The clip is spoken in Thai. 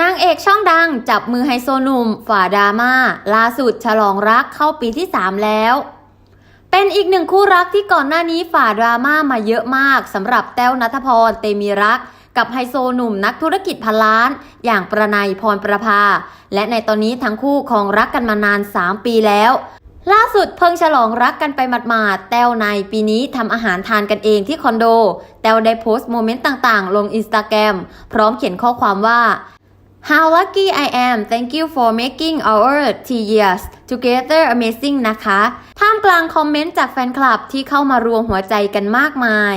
นางเอกช่องดังจับมือไฮโซหนุ่มฝ่าดราม่าล่าสุดฉลองรักเข้าปีที่ 3 แล้ว เป็นอีกหนึ่งคู่รักที่ก่อนหน้านี้ฝ่าดราม่ามาเยอะมากสำหรับแต้วนัทพรเตมีรัก กับไฮโซหนุ่มนักธุรกิจพันล้าน อย่างประนายพรประภา และในตอนนี้ทั้งคู่ครองรักกันมานาน 3 ปีแล้ว ล่าสุดเพิ่งฉลองรักกันไปหมาดๆแต้วในปีนี้ทำอาหารทานกันเองที่คอนโดแต้วได้โพสต์โมเมนต์ต่างๆ ลงอินสตาแกรมพร้อมเขียนข้อความว่า How lucky I am Thank you for making our t years together amazing นะคะ ท่ามกลางคอมเมนต์จากแฟนคลับที่เข้ามารวมหัวใจกันมากมาย